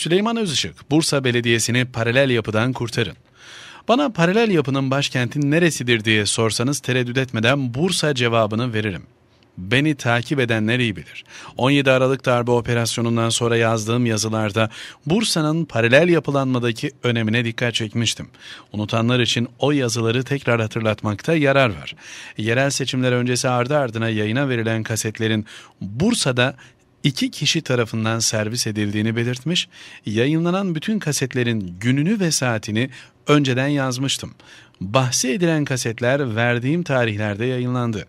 Süleyman Özışık, Bursa Belediyesi'ni paralel yapıdan kurtarın. Bana paralel yapının başkentin neresidir diye sorsanız tereddüt etmeden Bursa cevabını veririm. Beni takip edenler iyi bilir. 17 Aralık darbe operasyonundan sonra yazdığım yazılarda Bursa'nın paralel yapılanmadaki önemine dikkat çekmiştim. Unutanlar için o yazıları tekrar hatırlatmakta yarar var. Yerel seçimler öncesi ardı ardına yayına verilen kasetlerin Bursa'da iki kişi tarafından servis edildiğini belirtmiş, yayınlanan bütün kasetlerin gününü ve saatini önceden yazmıştım. Bahsi edilen kasetler verdiğim tarihlerde yayınlandı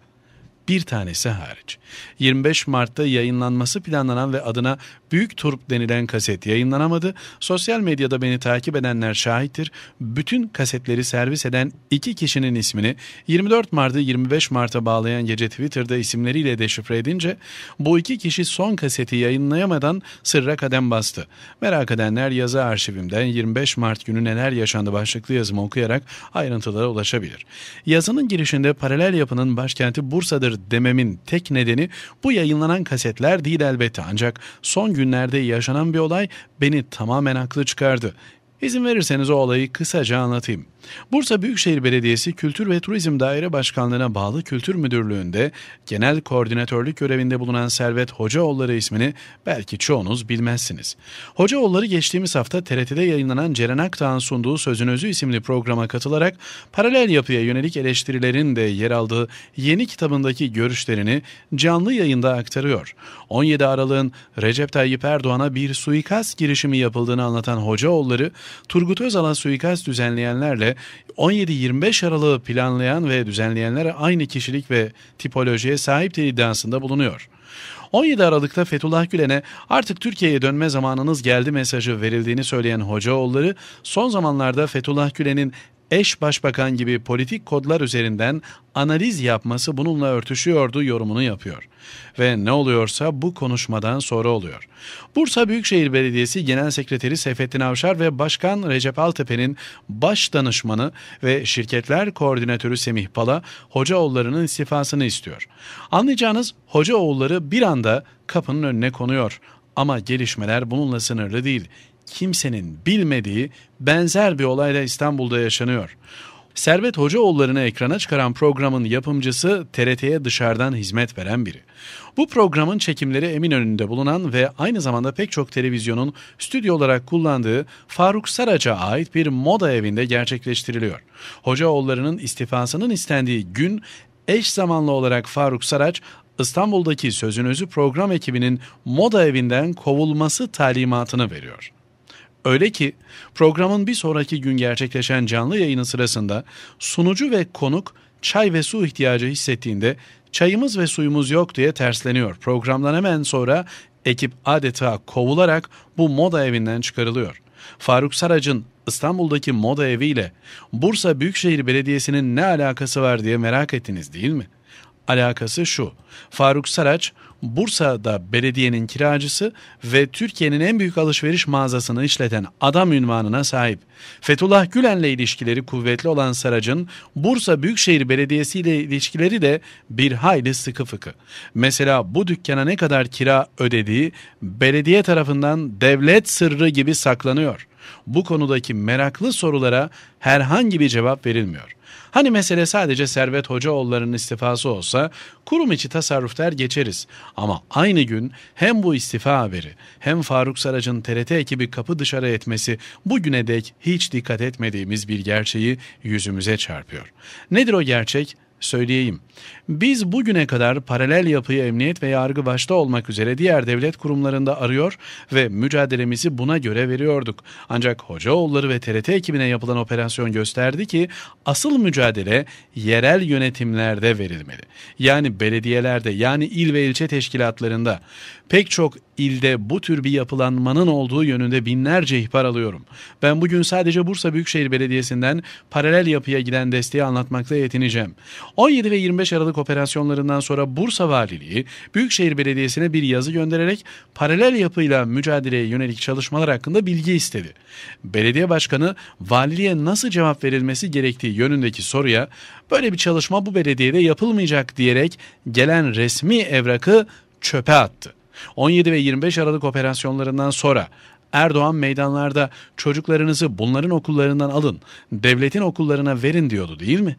bir tanesi hariç. 25 Mart'ta yayınlanması planlanan ve adına Büyük Turp denilen kaset yayınlanamadı. Sosyal medyada beni takip edenler şahittir. Bütün kasetleri servis eden iki kişinin ismini 24 Mart'ı 25 Mart'a bağlayan gece Twitter'da isimleriyle deşifre edince bu iki kişi son kaseti yayınlayamadan sırra kadem bastı. Merak edenler yazı arşivimden 25 Mart günü neler yaşandı başlıklı yazımı okuyarak ayrıntılara ulaşabilir. Yazının girişinde paralel yapının başkenti Bursa'dır dememin tek nedeni bu yayınlanan kasetler değil elbette ancak son günlerde yaşanan bir olay beni tamamen haklı çıkardı. İzin verirseniz o olayı kısaca anlatayım. Bursa Büyükşehir Belediyesi Kültür ve Turizm Daire Başkanlığı'na bağlı Kültür Müdürlüğü'nde genel koordinatörlük görevinde bulunan Servet Hocaoğulları ismini belki çoğunuz bilmezsiniz. Hocaoğulları geçtiğimiz hafta TRT'de yayınlanan Ceren Akdağ'ın sunduğu Sözün Özü isimli programa katılarak paralel yapıya yönelik eleştirilerin de yer aldığı yeni kitabındaki görüşlerini canlı yayında aktarıyor. 17 Aralık'ın Recep Tayyip Erdoğan'a bir suikast girişimi yapıldığını anlatan Hocaoğulları, Turgut Özal'a suikast düzenleyenlerle 17-25 Aralık'ı planlayan ve düzenleyenlere aynı kişilik ve tipolojiye sahiptir iddiasında bulunuyor. 17 Aralık'ta Fethullah Gülen'e artık Türkiye'ye dönme zamanınız geldi mesajı verildiğini söyleyen Hocaoğulları son zamanlarda Fethullah Gülen'in eş başbakan gibi politik kodlar üzerinden analiz yapması bununla örtüşüyordu yorumunu yapıyor. Ve ne oluyorsa bu konuşmadan sonra oluyor. Bursa Büyükşehir Belediyesi Genel Sekreteri Seyfettin Avşar ve Başkan Recep Altepe'nin baş danışmanı ve şirketler koordinatörü Semih Pala Hocaoğulları'nın istifasını istiyor. Anlayacağınız Hocaoğulları bir anda kapının önüne konuyor. Ama gelişmeler bununla sınırlı değil kimsenin bilmediği benzer bir olayla İstanbul'da yaşanıyor. Servet Hocaoğulları'nı ekrana çıkaran programın yapımcısı TRT'ye dışarıdan hizmet veren biri. Bu programın çekimleri Eminönü'nde bulunan ve aynı zamanda pek çok televizyonun stüdyo olarak kullandığı Faruk Saraç'a ait bir moda evinde gerçekleştiriliyor. Hocaoğulları'nın istifasının istendiği gün eş zamanlı olarak Faruk Saraç İstanbul'daki Sözün Özü program ekibinin moda evinden kovulması talimatını veriyor. Öyle ki programın bir sonraki gün gerçekleşen canlı yayını sırasında sunucu ve konuk çay ve su ihtiyacı hissettiğinde çayımız ve suyumuz yok diye tersleniyor. Programdan hemen sonra ekip adeta kovularak bu moda evinden çıkarılıyor. Faruk Sarac'ın İstanbul'daki moda eviyle Bursa Büyükşehir Belediyesi'nin ne alakası var diye merak ettiniz değil mi? Alakası şu. Faruk Saraç Bursa'da belediyenin kiracısı ve Türkiye'nin en büyük alışveriş mağazasını işleten adam ünvanına sahip. Fethullah Gülen'le ilişkileri kuvvetli olan Sarac'ın Bursa Büyükşehir Belediyesi ile ilişkileri de bir hayli sıkı fıkı. Mesela bu dükkana ne kadar kira ödediği belediye tarafından devlet sırrı gibi saklanıyor. Bu konudaki meraklı sorulara herhangi bir cevap verilmiyor. Hani mesele sadece Servet Hocaoğulları'nın istifası olsa kurum içi tasarruf der geçeriz. Ama aynı gün hem bu istifa haberi hem Faruk Sarac'ın TRT ekibi kapı dışarı etmesi bugüne dek hiç dikkat etmediğimiz bir gerçeği yüzümüze çarpıyor. Nedir o gerçek? Söyleyeyim. Biz bugüne kadar paralel yapıyı emniyet ve yargı başta olmak üzere diğer devlet kurumlarında arıyor ve mücadelemizi buna göre veriyorduk. Ancak Hocaoğulları ve TRT ekibine yapılan operasyon gösterdi ki asıl mücadele yerel yönetimlerde verilmeli. Yani belediyelerde yani il ve ilçe teşkilatlarında pek çok ilde bu tür bir yapılanmanın olduğu yönünde binlerce ihbar alıyorum. Ben bugün sadece Bursa Büyükşehir Belediyesi'nden paralel yapıya giden desteği anlatmakla yetineceğim. 17 ve 25 Aralık operasyonlarından sonra Bursa Valiliği Büyükşehir Belediyesi'ne bir yazı göndererek paralel yapıyla mücadeleye yönelik çalışmalar hakkında bilgi istedi. Belediye Başkanı valiliğe nasıl cevap verilmesi gerektiği yönündeki soruya böyle bir çalışma bu belediyede yapılmayacak diyerek gelen resmi evrakı çöpe attı. 17 ve 25 Aralık operasyonlarından sonra Erdoğan meydanlarda çocuklarınızı bunların okullarından alın, devletin okullarına verin diyordu değil mi?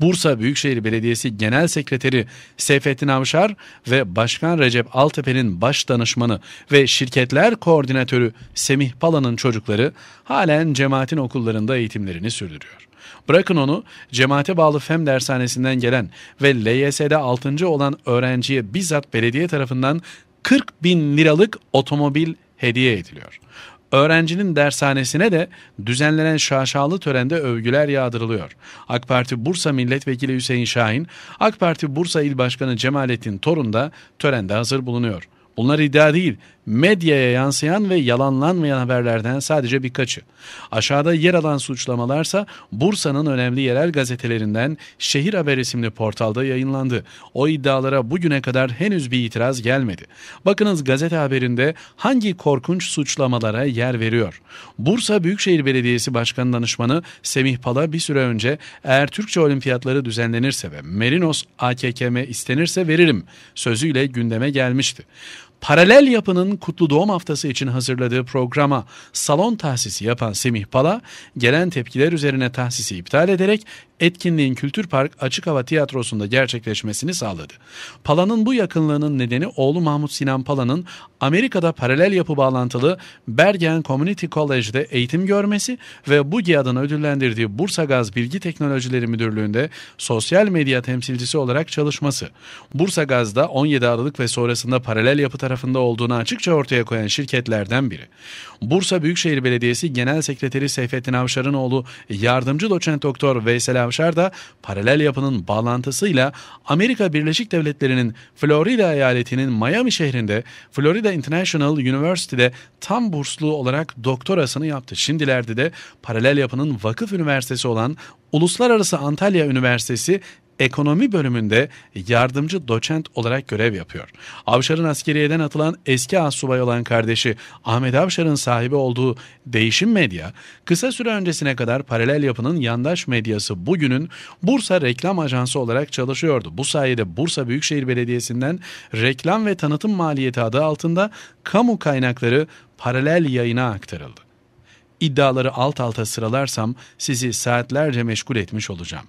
Bursa Büyükşehir Belediyesi Genel Sekreteri Seyfettin Avşar ve Başkan Recep Altepe'nin baş danışmanı ve şirketler koordinatörü Semih Pala'nın çocukları halen cemaatin okullarında eğitimlerini sürdürüyor. Bırakın onu cemaate bağlı FEM dershanesinden gelen ve LYS'de 6. olan öğrenciye bizzat belediye tarafından 40 bin liralık otomobil hediye ediliyor. Öğrencinin dershanesine de düzenlenen şaşalı törende övgüler yağdırılıyor. AK Parti Bursa Milletvekili Hüseyin Şahin, AK Parti Bursa İl Başkanı Cemalettin Torun da törende hazır bulunuyor. Bunlar iddia değil, medyaya yansıyan ve yalanlanmayan haberlerden sadece birkaçı. Aşağıda yer alan suçlamalarsa Bursa'nın önemli yerel gazetelerinden Şehir Haber isimli portalda yayınlandı. O iddialara bugüne kadar henüz bir itiraz gelmedi. Bakınız gazete haberinde hangi korkunç suçlamalara yer veriyor. Bursa Büyükşehir Belediyesi Başkanı Danışmanı Semih Pala bir süre önce eğer Türkçe olimpiyatları düzenlenirse ve Merinos AKKM istenirse veririm sözüyle gündeme gelmişti. Paralel yapının kutlu doğum haftası için hazırladığı programa salon tahsisi yapan Semih Pala, gelen tepkiler üzerine tahsisi iptal ederek etkinliğin Kültür Park Açık Hava Tiyatrosu'nda gerçekleşmesini sağladı. Pala'nın bu yakınlığının nedeni oğlu Mahmut Sinan Pala'nın Amerika'da paralel yapı bağlantılı Bergen Community College'de eğitim görmesi ve bu adına ödüllendirdiği Bursa Gaz Bilgi Teknolojileri Müdürlüğü'nde sosyal medya temsilcisi olarak çalışması. Bursa Gaz'da 17 Aralık ve sonrasında paralel yapı tarafında olduğunu açıkça ortaya koyan şirketlerden biri. Bursa Büyükşehir Belediyesi Genel Sekreteri Seyfettin Avşar'ın oğlu yardımcı doçent doktor Veysel Avşar da paralel yapının bağlantısıyla Amerika Birleşik Devletleri'nin Florida eyaletinin Miami şehrinde Florida International University'de tam burslu olarak doktorasını yaptı. Şimdilerde de paralel yapının vakıf üniversitesi olan Uluslararası Antalya Üniversitesi ekonomi bölümünde yardımcı doçent olarak görev yapıyor. Avşar'ın askeriyeden atılan eski assubay olan kardeşi Ahmet Avşar'ın sahibi olduğu Değişim Medya, kısa süre öncesine kadar paralel yapının yandaş medyası bugünün Bursa Reklam Ajansı olarak çalışıyordu. Bu sayede Bursa Büyükşehir Belediyesi'nden reklam ve tanıtım maliyeti adı altında kamu kaynakları paralel yayına aktarıldı. İddiaları alt alta sıralarsam sizi saatlerce meşgul etmiş olacağım.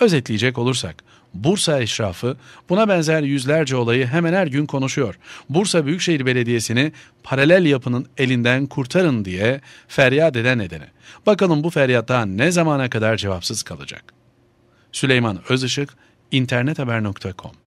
Özetleyecek olursak, Bursa eşrafı buna benzer yüzlerce olayı hemen her gün konuşuyor. Bursa Büyükşehir Belediyesi'ni paralel yapının elinden kurtarın diye feryat eden nedeni. Bakalım bu feryat daha ne zamana kadar cevapsız kalacak? Süleyman Özışık, internethaber.com